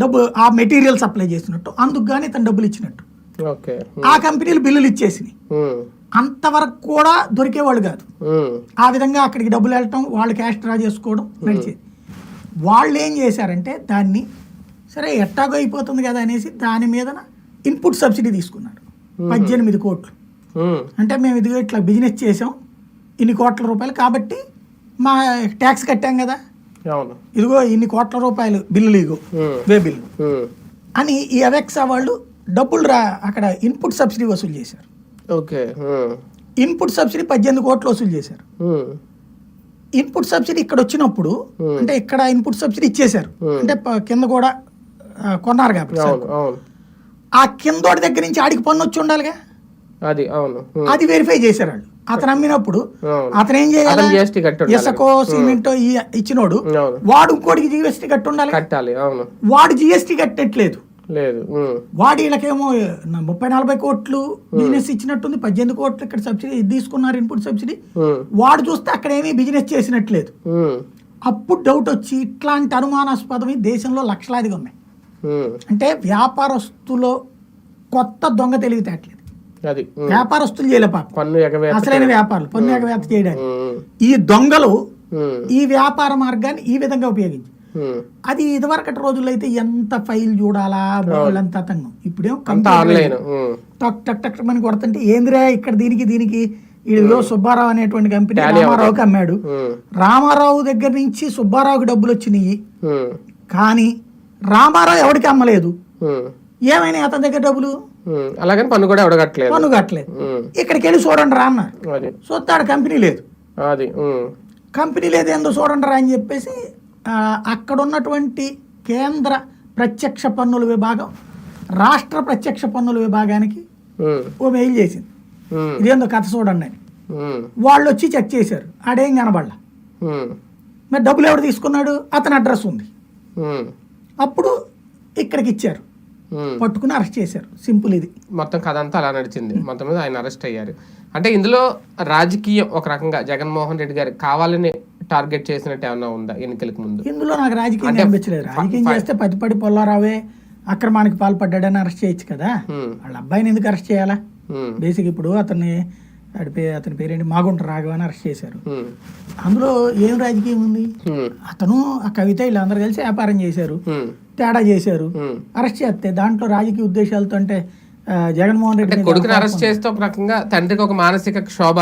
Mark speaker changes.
Speaker 1: డబ్బు ఆ material supply చేసినట్టు అందుకు కానీ తను డబ్బులు ఇచ్చినట్టు. ఆ కంపెనీలు బిల్లులు ఇచ్చేసినాయి. అంతవరకు కూడా దొరికేవాళ్ళు కాదు. ఆ విధంగా అక్కడికి డబ్బులు వెళ్ళటం వాళ్ళు క్యాష్ డ్రా చేసుకోవడం నడిచేది. వాళ్ళు ఏం చేశారంటే దాన్ని సరే ఎట్టాగో అయిపోతుంది కదా అనేసి దాని మీద ఇన్పుట్ సబ్సిడీ తీసుకున్నారు పద్దెనిమిది కోట్లు. అంటే మేము ఇదిగో ఇట్లా బిజినెస్ చేసాం ఇన్ని కోట్ల రూపాయలు. కాబట్టి మా ట్యాక్స్ కట్టాం కదా. ఇదిగో ఇన్ని కోట్ల రూపాయలు బిల్లులు ఇగో
Speaker 2: ఉమ్,
Speaker 1: వే బిల్లు.
Speaker 2: ఉమ్,
Speaker 1: అని ఈ అవెక్సా వాళ్ళు డబ్బులు రా అక్కడ ఇన్పుట్ సబ్సిడీ వసూలు చేశారు.
Speaker 2: ఓకే
Speaker 1: ఇన్పుట్ సబ్సిడీ పద్దెనిమిది కోట్లు వసూలు చేశారు. ఇన్పుట్ సబ్సిడీ ఇక్కడ వచ్చినప్పుడు. అంటే ఇక్కడ ఇన్పుట్ సబ్సిడీ ఇచ్చేశారు. అంటే కింద కూడా కొన్నారు కాబట్టి ఆ కిందోడి దగ్గర నుంచి ఆడికి పన్ను వచ్చి ఉండాలిగా?
Speaker 2: అది అవును.
Speaker 1: అది వెరిఫై చేశారు వాళ్ళు అతను అమ్మినప్పుడు అతను ఏం చేయాలి. ఇసుకో సిమెంటో ఇచ్చినోడు వాడు ఇంకోటికి జిఎస్టీ కట్టి ఉండాలి
Speaker 2: కట్టాలి అవును.
Speaker 1: వాడు జిఎస్టీ కట్టట్లేదు.
Speaker 2: లేదు
Speaker 1: వాడు వీళ్ళకేమో ముప్పై నలభై కోట్లు బిజినెస్ ఇచ్చినట్టుంది పద్దెనిమిది కోట్లు ఇక్కడ సబ్సిడీ తీసుకున్నారు ఇన్పుట్ సబ్సిడీ. వాడు చూస్తే అక్కడ ఏమీ బిజినెస్ చేసినట్లేదు. అప్పుడు డౌట్ వచ్చి ఇట్లాంటి అనుమానాస్పదం దేశంలో లక్షలాదిగా ఉన్నాయి. అంటే వ్యాపారస్తులో కొత్త దొంగ తెలివితేటలేదు.
Speaker 2: అది
Speaker 1: వ్యాపారస్తులు చేయలే పాపం.
Speaker 2: పన్ను ఎగవేత
Speaker 1: అసలైన వ్యాపారులు పన్ను ఎగవేత చేయడానికి. ఈ దొంగలు ఈ వ్యాపార మార్గాన్ని ఈ విధంగా ఉపయోగించి. అది ఇదివరకటి రోజుల్లో అయితే ఎంత ఫైల్ చూడాలా వాళ్ళంత అతంగం
Speaker 2: ఉమ్,
Speaker 1: టక్ టక్ టక్ అని కొడుతుంటే ఏందిరా ఇక్కడ దీనికి దీనికి? ఇదిగో సుబ్బారావు అనేటువంటి కంపెనీ రామారావుకి అమ్మాడు. రామారావు దగ్గర నుంచి సుబ్బారావుకి డబ్బులు వచ్చినాయి. కానీ రామారావు ఎవరికి అమ్మలేదు? ఏమైనా అతని దగ్గర డబ్బులు?
Speaker 2: అలాగని పన్ను కూడా ఎవడగట్లేదు
Speaker 1: పన్ను కట్టలేదు. ఇక్కడికి వెళ్ళి చూడండి రా అన్నారు
Speaker 2: అది.
Speaker 1: చూస్తాడు కంపెనీ లేదు.
Speaker 2: అది
Speaker 1: కంపెనీ లేదు ఏందో చూడండి రా అని చెప్పేసి అక్కడ ఉన్నటువంటి కేంద్ర ప్రత్యక్ష పన్నుల విభాగం రాష్ట్ర ప్రత్యక్ష పన్నుల విభాగానికి ఓ మెయిల్ చేసింది. ఇదేందో కథ చూడండి అని. వాళ్ళు వచ్చి చెక్ చేశారు. ఆడేం కనబడలా.
Speaker 2: ఉమ్,
Speaker 1: మరి డబ్బులు ఎవరు తీసుకున్నాడు? అతని అడ్రస్ ఉంది. అప్పుడు ఇక్కడికి ఇచ్చారు. పట్టుకుని అరెస్ట్ చేశారు. సింపుల్ ఇది.
Speaker 2: మొత్తం కథ అంతా అలా నడిచింది. మొత్తం మీద ఆయన అరెస్ట్ అయ్యారు. అంటే ఇందులో రాజకీయం ఒక రకంగా జగన్మోహన్ రెడ్డి గారు కావాలని టార్గెట్ చేసినట్టు ఏమన్నా ఉందా ఎన్నికలకు ముందు?
Speaker 1: ఇందులో నాకు రాజకీయం అనిపించలేదు. రాజకీయం చేస్తే పతిపడి పొల్లారావే అక్రమానికి పాల్పడ్డాడని అరెస్ట్ చేయొచ్చు కదా.
Speaker 2: ఉమ్,
Speaker 1: వాళ్ళ అబ్బాయిని ఎందుకు అరెస్ట్ చేయాలా? బేసిక్ ఇప్పుడు అతన్ని వాడి అతని పేరేంటి? మాగుంట రాఘవ అని అరెస్ట్ చేశారు. అందులో ఏం రాజకీయం ఉంది? అతను ఆ కవిత వీళ్ళందరూ కలిసి వ్యాపారం చేశారు. తేడా చేశారు. అరెస్ట్ చేస్తే దాంట్లో రాజకీయ ఉద్దేశాలతో అంటే జగన్మోహన్ రెడ్డి
Speaker 2: కొడుకుని అరెస్ట్ చేస్తే ఒక రకంగా తండ్రికి ఒక మానసిక క్షోభ